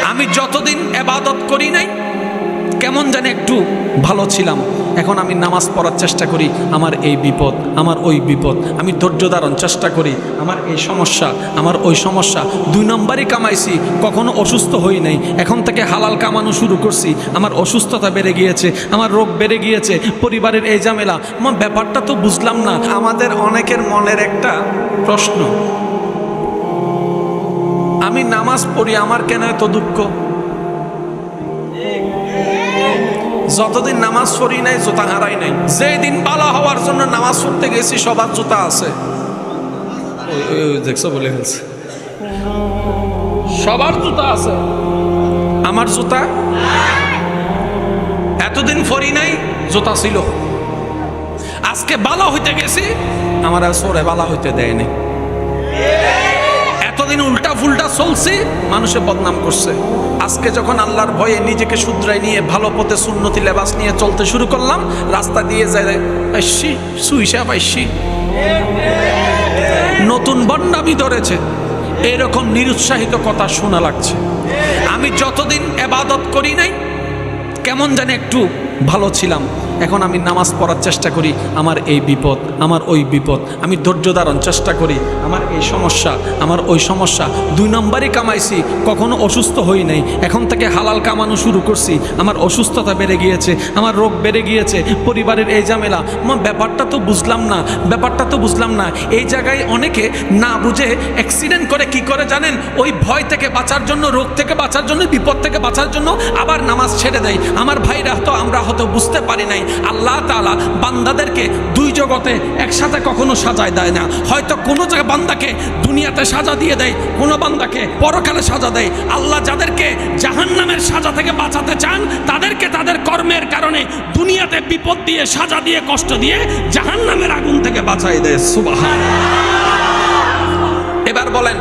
আমি যতদিন এবাদত করি নাই, কেমন জানি একটু ভালো ছিলাম। এখন আমি নামাজ পড়ার চেষ্টা করি, আমার এই বিপদ, আমার ওই বিপদ। আমি ধৈর্য ধারণ চেষ্টা করি, আমার এই সমস্যা, আমার ওই সমস্যা। দুই নম্বরই কামাইছি, কখনো অসুস্থ হই নাই। এখন থেকে হালাল কামানো শুরু করছি, আমার অসুস্থতা বেড়ে গিয়েছে, আমার রোগ বেড়ে গিয়েছে, পরিবারের এই ঝামেলা। আমার ব্যাপারটা তো বুঝলাম না। আমাদের অনেকের মনের একটা প্রশ্ন আমি নামাজ পড়ি আমার কেন এত দুঃখ? যতদিন নামাজ পড়ি নাই জুতা হারাই নাই। যেই দিন বালা হওয়ার জন্য নামাজ পড়তে গেছি সবার জুতা আছে। দেখছ বলে ফেলছে। সবার জুতা আছে। আমার জুতা? এতদিন ফরি নাই জুতা ছিল। আজকে বালা হইতে গেছি আমার আর সরে বালা হইতে দেয়নি এতদিন উল্টা ফুলটা চলছে, মানুষে বদনাম করছে। আজকে যখন আল্লাহর ভয়ে নিজেকে শুধরাই নিয়ে ভালো পথে সুন্নতি লেবাস নিয়ে চলতে শুরু করলাম, রাস্তা দিয়ে যায় পাইছি সুইসা পাইছি নতুন বন্যামি ধরেছে। এরকম নিরুৎসাহিত কথা শোনা লাগছে। আমি যতদিন এবাদত করি নাই, কেমন জানি একটু ভালো ছিলাম। এখন আমি নামাজ পড়ার চেষ্টা করি, আমার এই বিপদ, আমার ওই বিপদ, আমি ধৈর্য ধারণ চেষ্টা করি, আমার এই সমস্যা, আমার ওই সমস্যা। দুই নম্বরই কামাইছি, কখনো অসুস্থ হই নাই, এখন থেকে হালাল কামানো শুরু করছি, আমার অসুস্থতা বেড়ে গিয়েছে, আমার রোগ বেড়ে গিয়েছে, পরিবারের এই ঝামেলা, আমার ব্যাপারটা তো বুঝলাম না, ব্যাপারটা তো বুঝলাম না, এই জায়গায় অনেকে না বুঝে অ্যাক্সিডেন্ট করে কি করে জানেন? ওই ভয় থেকে বাঁচার জন্য, রোগ থেকে বাঁচার জন্য, বিপদ থেকে বাঁচার জন্য আবার নামাজ ছেড়ে দেয়। আমার ভাইরা তো আমরা হয়তো বুঝতে পারি নাই আল্লাহ তাআলা বান্দাদেরকে দুই জগতে একসাথে কখনো সাজায় দেয় না। হয়তো কোনো জায়গায় বান্দাকে দুনিয়াতে সাজা দিয়ে দেয়, কোনো বান্দাকে পরকালে সাজা দেয়। আল্লাহ যাদেরকে জাহান্নামের সাজা থেকে বাঁচাতে চান, তাদেরকে তাদের কর্মের কারণে দুনিয়াতে বিপদ দিয়ে, সাজা দিয়ে, কষ্ট দিয়ে জাহান্নামের আগুন থেকে বাঁচাই দেয়। সুবাহান এবার বলেন,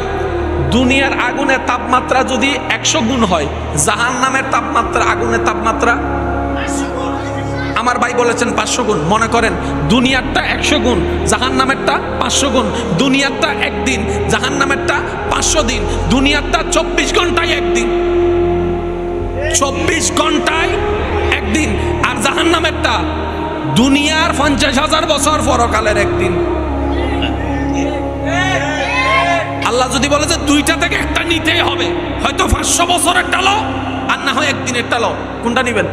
দুনিয়ার আগুনের তাপমাত্রা যদি একশো গুণ হয় জাহান নামের তাপমাত্রা, আগুনের তাপমাত্রা বলেছেন পাঁচশো গুণ। মনে করেন, দুনিয়ারটা একশো গুণ জাহান নামেরটা পাঁচশো গুণ। দুনিয়ারটা একদিন জাহান নামেরটা পাঁচশো দিন। দুনিয়ারটা চব্বিশ ঘন্টায় একদিন। চব্বিশ ঘন্টায় একদিন। আর জাহান নামেরটা দুনিয়ার পঞ্চাশ হাজার বছর পরকালের একদিন। আল্লাহ যদি বলে যে দুইটা থেকে একটা নিতেই হবে, হয়তো পাঁচশো বছরের টালো, আর না হয় একদিনের টালো। কোনটা নিবেন?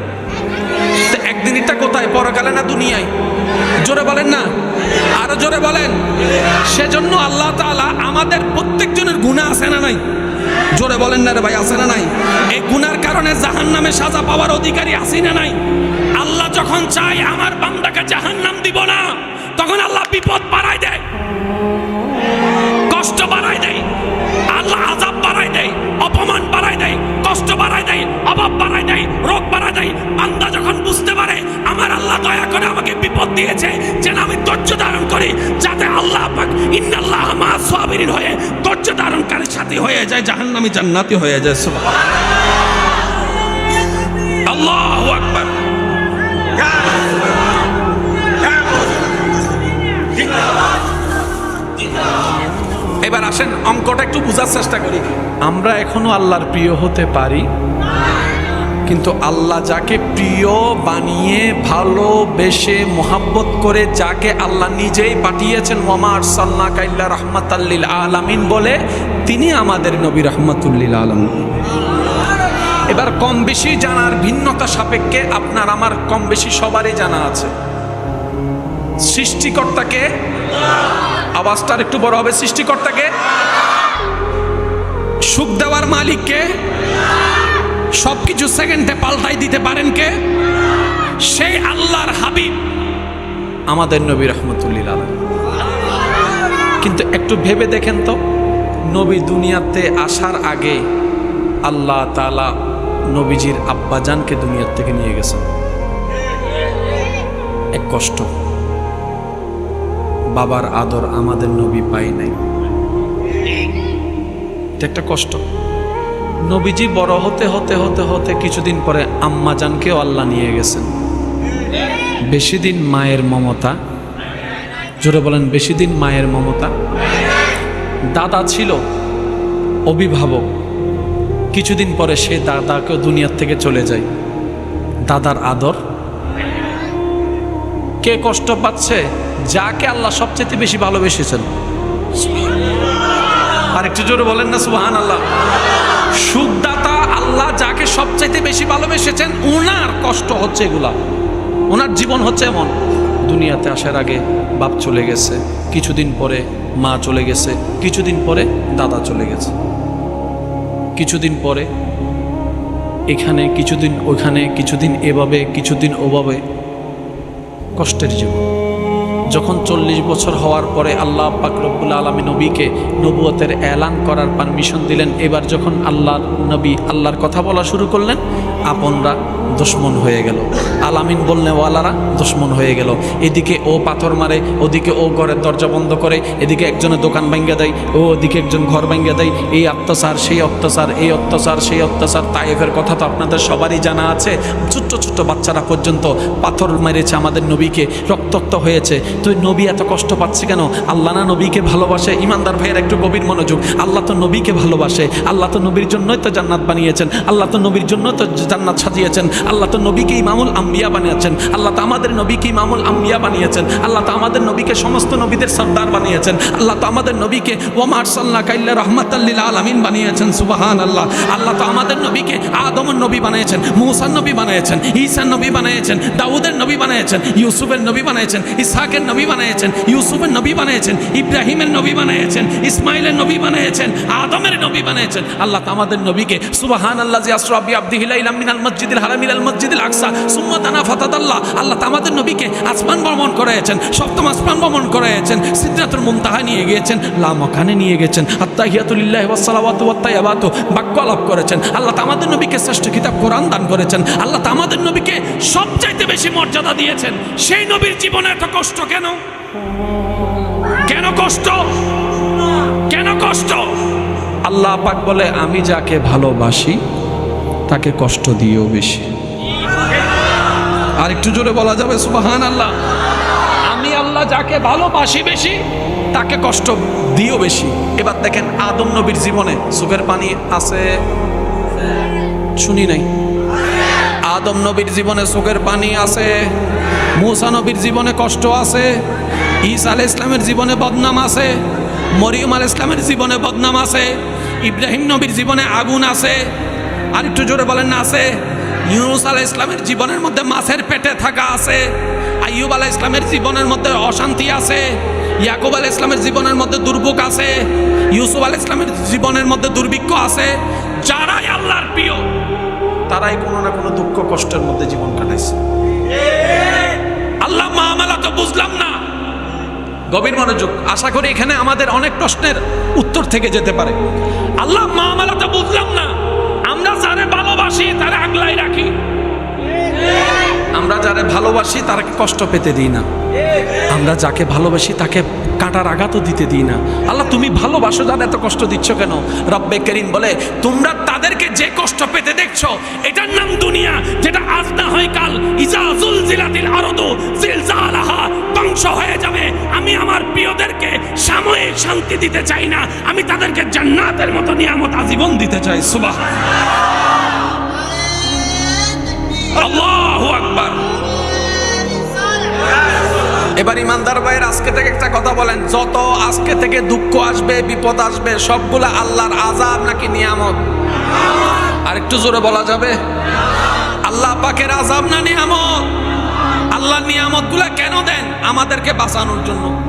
তো একদিনেরটা কোথায়? পরকালে না দুনিয়ায়? জোরে বলেন না। আরও জোরে বলেন। সেজন্য আল্লাহ তাআলা আমাদের প্রত্যেকজনের গুণা আছে না নাই? জোরে বলেন না রে ভাই, আছে না নাই? এই গুনার কারণে জাহান নামে সাজা পাওয়ার অধিকারী আছি না নাই? আল্লাহ যখন চায়, আমার বান্দাকে জাহান নাম দিব না। তখন আল্লাহ বিপদ বাড়ায় দেয়। হয়ে ধৈর্য ধারণকারীর সাথে হয়ে যায়, জাহান্নামী জান্নাতি হয়ে যায়। আল্লাহু এবার আসেন, অঙ্কটা একটু বোঝার চেষ্টা করি। আমরা এখনও আল্লাহর প্রিয় হতে পারি। কিন্তু আল্লাহ যাকে প্রিয় বানিয়ে, ভালোবেসে, মোহাব্বত করে যাকে আল্লাহ নিজেই পাঠিয়েছেন ওমার সাল্লা কাইল্লা রহমাতাল্লিল আলামিন বলে, তিনি আমাদের নবী রহমতুল্লিল আলম এবার কম বেশি জানার ভিন্নতা সাপেক্ষে আপনার, আমার কম বেশি সবারই জানা আছে। সৃষ্টিকর্তাকে আওয়াজটার একটু বড় হবে, সৃষ্টিকর্তাকে, সুখ দেওয়ার মালিককে সবকিছু সেকেন্ডে পাল্টাই দিতে পারেন কে? সেই আল্লাহর হাবিব। আমাদের নবী রহমতুল্লিল আলম। কিন্তু একটু ভেবে দেখেন তো, নবী দুনিয়াতে আসার আগে আল্লাহ তালা নবীজির আব্বাজানকে দুনিয়ার থেকে নিয়ে গেছেন। এক কষ্ট। বাবার আদর আমাদের নবী পাই নাই। একটা কষ্ট। নবীজি বড় হতে হতে হতে হতে কিছুদিন পরে আম্মাজানকেও আল্লাহ নিয়ে গেছেন। বেশি দিন মায়ের মমতা। জোরে বলেন, বেশি দিন মায়ের মমতা। দাদা ছিল অভিভাবক। কিছুদিন পরে সে দাদাকে দুনিয়ার থেকে চলে যায়। দাদার আদর। কে কষ্ট পাচ্ছে? যাকে আল্লাহ সবচেয়ে বেশি ভালোবেসেছেন। আর একটু জোরে বলেন না সুবাহান আল্লাহ সুখদাতা আল্লাহ যাকে সবচাইতে বেশি ভালোবেসেছেন ওনার কষ্ট হচ্ছে এগুলা। ওনার জীবন হচ্ছে এমন, দুনিয়াতে আসার আগে বাপ চলে গেছে, কিছুদিন পরে মা চলে গেছে, কিছুদিন পরে দাদা চলে গেছে। কিছুদিন পরে এখানে, কিছুদিন ওখানে, কিছুদিন এভাবে, কিছুদিন ওভাবে। কষ্টের জীবন। যখন চল্লিশ বছর হওয়ার পরে আল্লাহ পাক রব্বুল আলমী নবীকে নবুয়তের এলান করার পারমিশন দিলেন, এবার যখন আল্লাহ নবী আল্লাহর কথা বলা শুরু করলেন আপনরা দুশ্মন হয়ে গেল। আলামিন বলনেওয়ালারা দুশ্মন হয়ে গেল। এদিকে ও পাথর মারে, ওদিকে ও ঘরের দরজা বন্ধ করে, এদিকে একজনের দোকান ভাঙ্গা দেয়, ও ওদিকে একজন ঘর ভাঙ্গা দেয়। এই অত্যাচার, সেই অত্যাচার, এই অত্যাচার, সেই অত্যাচার তাইফের কথা তো আপনাদের সবারই জানা আছে। ছোট্ট ছোট্ট বাচ্চারা পর্যন্ত পাথর মেরেছে আমাদের নবীকে, রক্তাক্ত হয়েছে। তো নবী এত কষ্ট পাচ্ছে কেন? আল্লাহ না নবীকে ভালোবাসে? ইমানদার ভাইয়ের একটু গভীর মনোযোগ। আল্লাহ তো নবীকে ভালোবাসে। আল্লাহ তো নবীর জন্যই তো জান্নাত বানিয়েছেন। আল্লাহ তো নবীর জন্য তো জান্নাত সাজিয়েছেন। আল্লাহ তো নবীকে ইমামুল আম্বিয়া বানিয়েছেন। আল্লাহ তো আমাদের নবীকে ইমামুল আম্বিয়া বানিয়েছেন। আল্লাহ তো আমাদের নবীকে সমস্ত নবীদের সর্দার বানিয়েছেন। আল্লাহ তো আমাদের নবীকে ওমার সাল্লাহ কাইল্লা রহমতাল্লিল আলমিন বানিয়েছেন। সুবাহান আল্লাহ আল্লাহ তো আমাদের নবীকে আদমর নবী বানিয়েছেন, মুসার নবী বানিয়েছেন, ঈসার নবী বানিয়েছেন, দাউদের নবী বানিয়েছেন, ইউসুফের নবী বানিয়েছেন, ইসহাকের নবী বানিয়েছেন, ইউসুফের নবী বানিয়েছেন, ইব্রাহিমের নবী বানিয়েছেন, ইসমাইলের নবী বানিয়েছেন, আদমের নবী বানিয়েছেন। আল্লাহ তো আমাদের নবীকে সুবাহান আল্লাহ জি আসরাবি আব্দিহিলা ইলাম মিনাল মসজিদিল হারাম ইলাল মসজিদিল আকসা। সুম্মা তানা ফাতাদাল্লাহ আল্লাহ তো আমাদের নবীকে আসমান ভ্রমণ করেছেন, সপ্তম আসমান ভ্রমণ করেছেন সিদ্ধাতুল মুমতাহা নিয়ে গিয়েছেন লামকানে নিয়ে গেছেন আত্তাহিয়াতুলিল্লাহ ওয়াসসালাওয়াতু ওয়াত্তাইয়াবাতু বাক্য লাভ করেছেন। আল্লাহ তো আমাদের নবীকে শ্রেষ্ঠ কিতাব কোরআন দান করেছেন। আল্লাহ তো আমাদের নবীকে সবচাইতে বেশি মর্যাদা দিয়েছেন। সেই নবীর জীবনে এত কষ্ট কেন? কেন কষ্ট? কেন কষ্ট? আল্লাহ পাক বলে, আমি যাকে ভালোবাসি তাকে কষ্ট দিয়েও বেশি। আর একটু জোরে বলা যাবে সুবাহান আল্লাহ আমি আল্লাহ যাকে ভালোবাসি বেশি, তাকে কষ্ট দিও বেশি। এবার দেখেন আদম নবীর জীবনে সুখের পানি আছে? শুনি নাই। আদম নবীর জীবনে সুখের পানি আছে? মুসা নবীর জীবনে কষ্ট আছে? ঈসা আল ইসলামের জীবনে বদনাম আছে? মরিয়ম আল ইসলামের জীবনে বদনাম আছে? ইব্রাহিম নবীর জীবনে আগুন আছে? আর একটু জোরে বলেন না, আছে? ইউনুস আলাহ ইসলামের জীবনের মধ্যে মাছের পেটে থাকা আছে, আইয়ুব আলাহ ইসলামের জীবনের মধ্যে অশান্তি আছে, ইয়াকুব আলাহ ইসলামের জীবনের মধ্যে দুর্ভোগ আছে, ইউসুফ আলাহ ইসলামের জীবনের মধ্যে দুর্ভিক্ষ আছে, যারাই আল্লাহর প্রিয়, তারাই কোনো না কোনো দুঃখ কষ্টের মধ্যে জীবন কাটাইছে। আল্লাহ মামালা তো বুঝলাম না। গভীর মনোযোগ, আশা করি এখানে আমাদের অনেক প্রশ্নের উত্তর থেকে যেতে পারে। আল্লাহ মামালা তো বুঝলাম না। ভালোবাসি, তারে আগলাই রাখি। আমরা যারে ভালোবাসি তাকে কষ্ট পেতে দিই না। আমরা যাকে ভালোবাসি, তাকে কাটার আঘাতও দিতে দিই না। আল্লাহ, তুমি ভালোবাসো, যার এত কষ্ট দিচ্ছ কেন? রব্বে করিম বলে, তোমরা তাদেরকে যে কষ্ট পেতে দেখছ, এটার নাম দুনিয়া, যেটা আজ না হয় কাল। ইজাজুল জিলাতিল আরদু, জিলজালাহা, ধ্বংস হয়ে যাবে। আমি আমার প্রিয়দেরকে সাময়িক শান্তি দিতে চাই না। আমি তাদেরকে জান্নাতের মতো নিয়ামত আজীবন দিতে চাই। সুবাহ এবার ইমানদার ভাইয়ের আজকে থেকে একটা কথা বলেন, যত আজকে থেকে দুঃখ আসবে, বিপদ আসবে, সবগুলা আল্লাহর আজাব নাকি নিয়ামত? আর একটু জোরে বলা যাবে? আল্লাহ পাকের আজাব না নিয়ামত? আল্লাহ নিয়ামতগুলা কেন দেন আমাদেরকে বাঁচানোর জন্য?